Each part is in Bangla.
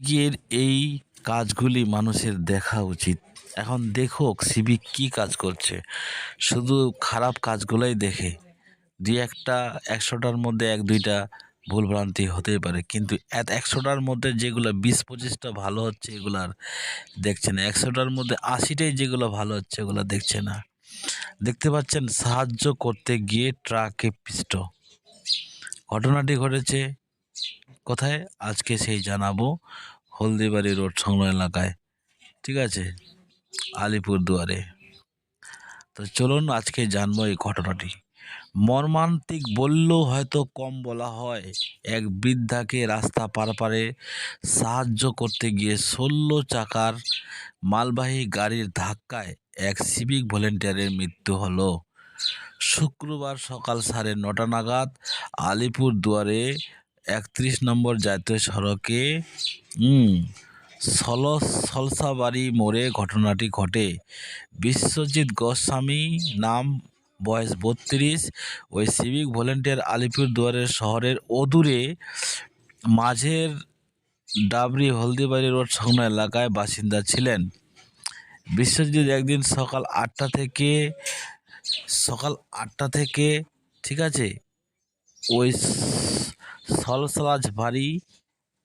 সিভিকের এই কাজগুলি মানুষের দেখা উচিত। এখন দেখুক সিভিক কী কাজ করছে। শুধু খারাপ কাজগুলোই দেখে দুই একটা একশোটার মধ্যে এক দুইটা ভুলভ্রান্তি হতেই পারে। কিন্তু এত একশোটার মধ্যে যেগুলো বিশ পঁচিশটা ভালো হচ্ছে এগুলো আর দেখছে না। একশোটার মধ্যে আশিটাই যেগুলো ভালো হচ্ছে এগুলো দেখছে না। দেখতে পাচ্ছেন সাহায্য করতে গিয়ে ট্রাকে পিষ্ট। ঘটনাটি ঘটেছে কোথায়? আজকে সেই জানাব হলদিবাড়ি রোড সংলগ্ন এলাকায়। ঠিক আছে? আলিপুর দুয়ারে তো চলুন আজকে জানব এই ঘটনাটি। মর্মান্তিক বললেও হয়তো কম বলা হয়। এক বৃদ্ধাকে রাস্তা পারপারে সাহায্য করতে গিয়ে ষোলো চাকার মালবাহী গাড়ির ধাক্কায় এক সিভিক ভলেন্টিয়ারের মৃত্যু হলো। শুক্রবার সকাল সাড়ে নটা নাগাদ আলিপুর দুয়ারে একত্রিশ নম্বর জাতীয় সড়কে সল, সলসাবাড়ি মোড়ে ঘটনাটি ঘটে। বিশ্বজিৎ গোস্বামী, নাম, বয়স বত্রিশ, ওই সিভিক ভলেন্টিয়ার আলিপুর দুয়ারের শহরের অদূরে মাঝের ডাবরি হলদিবাড়ি রোড সংলগ্ন এলাকায় বাসিন্দা ছিলেন। বিশ্বজিৎ একদিন সকাল আটটা থেকে, সকাল আটটা থেকে, ঠিক আছে? ওই সলসলাজ ভারী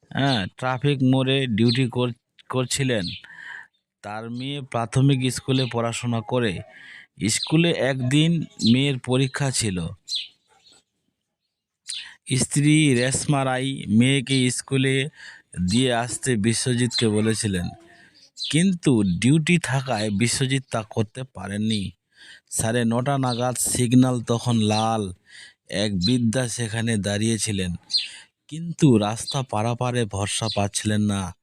হ্যাঁ ট্রাফিক মোড়ে ডিউটি কর- করছিলেন। তার মেয়ে প্রাথমিক স্কুলে পড়াশোনা করে। স্কুলে একদিন মেয়ের পরীক্ষা ছিল। স্ত্রী রেশমা রাই মেয়েকে স্কুলে দিয়ে আসতে বিশ্বজিৎকে বলেছিলেন, কিন্তু ডিউটি থাকায় বিশ্বজিৎ তা করতে পারেননি। সাড়ে নটা নাগাদ সিগন্যাল তখন লাল। এক বৃদ্ধা সেখানে দাঁড়িয়েছিলেন। কিন্তু রাস্তা পারাপারে ভরসা পাচ্ছিলেন না।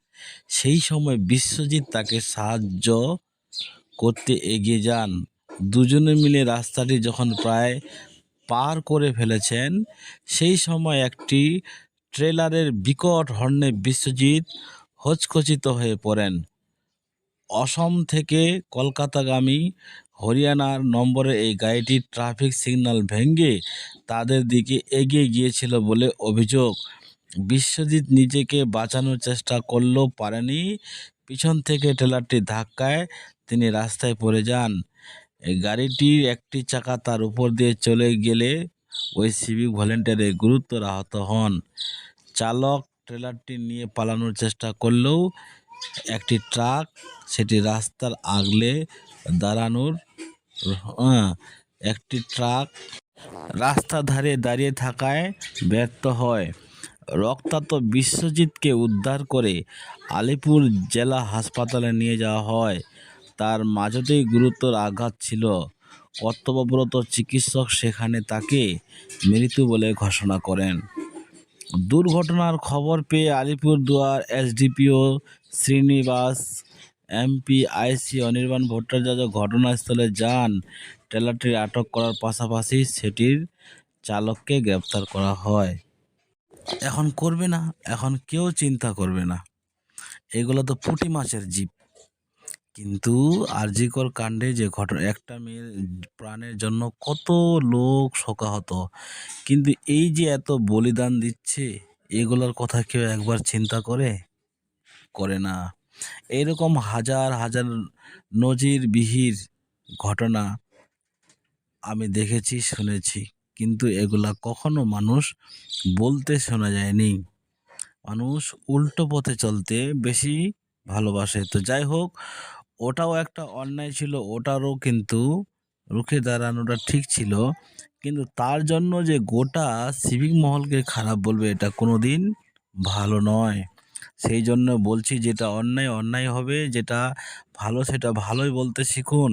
সেই সময় বিশ্বজিৎ তাকে সাহায্য করতে এগিয়ে যান। দুজনে মিলে রাস্তাটি যখন প্রায় পার করে ফেলেছেন, সেই সময় একটি ট্রেলারের বিকট হর্নে বিশ্বজিৎ হচকচিত হয়ে পড়েন। অসম থেকে কলকাতাগামী হরিয়ানার নম্বরে এই গাড়িটি ট্রাফিক সিগন্যাল ভেঙে তাদের দিকে এগিয়ে গিয়েছিল বলে অভিযোগ। বিশ্বজিৎ নিজেকে বাঁচানোর চেষ্টা করলেও পারেনি। পিছন থেকে ট্রেলারটি ধাক্কায় তিনি রাস্তায় পড়ে যান। গাড়িটির একটি চাকা তার উপর দিয়ে চলে গেলে ওই সিভিক ভলেন্টিয়ারে গুরুতর আহত হন। চালক ট্রেলারটি নিয়ে পালানোর চেষ্টা করলেও একটি ট্রাক সেটি রাস্তার আগলে দাঁড়ানোর হ্যাঁ, একটি ট্রাক রাস্তার ধারে দাঁড়িয়ে থাকায় ব্যর্থ হয়। রক্তাক্ত বিশ্বজিৎকে উদ্ধার করে আলিপুর জেলা হাসপাতালে নিয়ে যাওয়া হয়। তার মাঝতেই গুরুতর আঘাত ছিল। কর্তব্যরত চিকিৎসক সেখানে তাকে মৃত বলে ঘোষণা করেন। দুর্ঘটনার খবর পেয়ে Alipurduar SDPO Srinivas, MP, IC, Anirban Bhattacharya ঘটনাস্থলে যান। ট্রেলারটি আটক করার পাশাপাশি সেটির চালককে গ্রেপ্তার করা হয়। এখন করবে না, এখন কেউ চিন্তা করবে না। এগুলো তো পুঁটি মাছের জীব। কিন্তু আরজিকর কাণ্ডে যে ঘটনা, একটা মেয়ের প্রাণের জন্য কত লোক শোকাহত। কিন্তু এই যে এত বলিদান দিচ্ছে, এগুলোর কথা কেউ একবার চিন্তা করে? করে না। এরকম হাজার হাজার নজিরবিহির ঘটনা আমি দেখেছি, শুনেছি, কিন্তু এগুলা কখনো মানুষ বলতে শোনা যায়নি। মানুষ উল্টো পথে চলতে বেশি ভালোবাসে। তো যাই হোক, ওটাও একটা অন্যায় ছিল, ওটারও কিন্তু রুখে দাঁড়ানোটা ঠিক ছিল। কিন্তু তার জন্য যে গোটা সিভিক মহলকে খারাপ বলবে, এটা কোনো দিন ভালো নয়। সেই জন্য বলছি যেটা অন্যায় অন্যায় হবে, যেটা ভালো সেটা ভালোই বলতে শিখুন।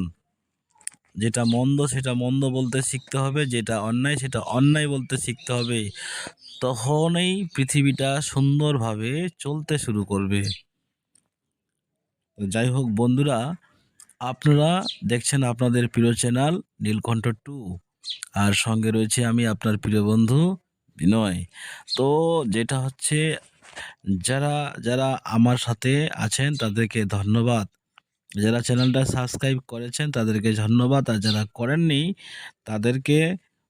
যেটা মন্দ সেটা মন্দ বলতে শিখতে হবে, যেটা অন্যায় সেটা অন্যায় বলতে শিখতে হবে। তখনই পৃথিবীটা সুন্দরভাবে চলতে শুরু করবে। যাই হোক বন্ধুরা, আপনারা দেখছেন আপনাদের প্রিয় চ্যানেল নীলকণ্ঠ টু। আর সঙ্গে রয়েছে আমি আপনার প্রিয় বন্ধু বিনয়। তো যেটা হচ্ছে যারা যারা আমার সাথে আছেন তাদেরকে ধন্যবাদ। যারা চ্যানেলটা সাবস্ক্রাইব করেছেন তাদেরকে ধন্যবাদ। আর যারা করেননি তাদেরকে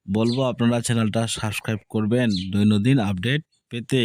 বলব আপনারা চ্যানেলটা সাবস্ক্রাইব করবেন। দৈনন্দিন আপডেট পেতে।